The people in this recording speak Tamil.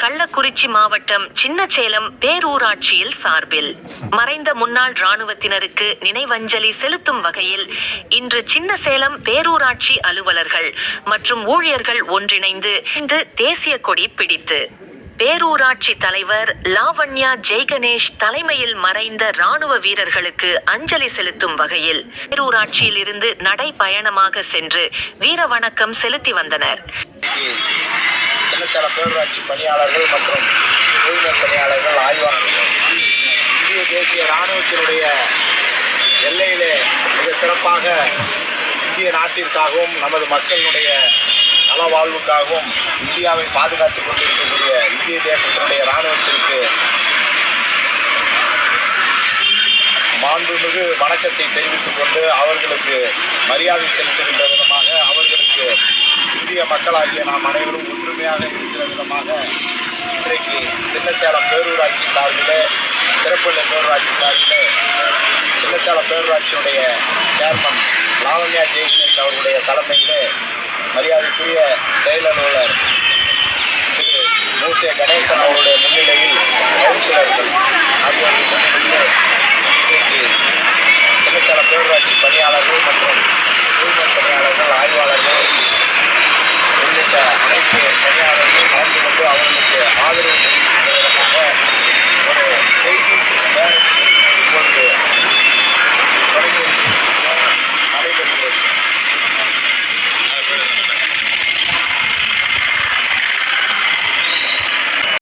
கள்ளக்குறிச்சி மாவட்டம் சின்னச்சேலம் பேரூராட்சியில் சார்பில். மறைந்த முன்னாள் ராணுவத்தினருக்கு நினைவஞ்சலி செலுத்தும் வகையில் இன்று சின்னசேலம் பேரூராட்சி அலுவலர்கள் மற்றும் ஊழியர்கள் ஒன்றிணைந்து இந்து தேசிய கொடி பிடித்து. பேரூராட்சி தலைவர் லாவண்யா ஜெய்கணேஷ் தலைமையில் மறைந்த ராணுவ வீரர்களுக்கு அஞ்சலி செலுத்தும் வகையில் பேரூராட்சியில் இருந்து நடைபயணமாக சென்று வீர வணக்கம் செலுத்தி வந்தனர். சில பேரூராட்சி பணியாளர்கள் மற்றும் தூய்மை பணியாளர்கள் ஆய்வாளர்கள். இந்திய தேசிய இராணுவத்தினுடைய எல்லையிலே மிக சிறப்பாக இந்திய நாட்டிற்காகவும் நமது மக்களினுடைய நலவாழ்வுக்காகவும் இந்தியாவை பாதுகாத்துக் கொண்டிருக்கக்கூடிய இந்திய தேசத்தினுடைய இராணுவத்திற்கு மாண்புமிகு வணக்கத்தை தெரிவித்துக் கொண்டு அவர்களுக்கு மரியாதை செலுத்துகின்ற விதமாக அவர்களுக்கு இந்திய மக்களாகிய நாம் அனைவரும் ஒற்றுமையாக இருக்கிற விதமாக இன்றைக்கு சின்னசேலம் பேரூராட்சி சார்பிலே சிறப்புள்ள பேரூராட்சி சார்பிலே சின்னசேலம் பேரூராட்சியுடைய சேர்மன் லாவண்யா ஜெய்கணேஷ் அவர்களுடைய தலைமையிலே மரியாதைக்குரிய செயல் திரு மூசே கணேசன் அவருடைய முன்னிலை முன்னிலையில்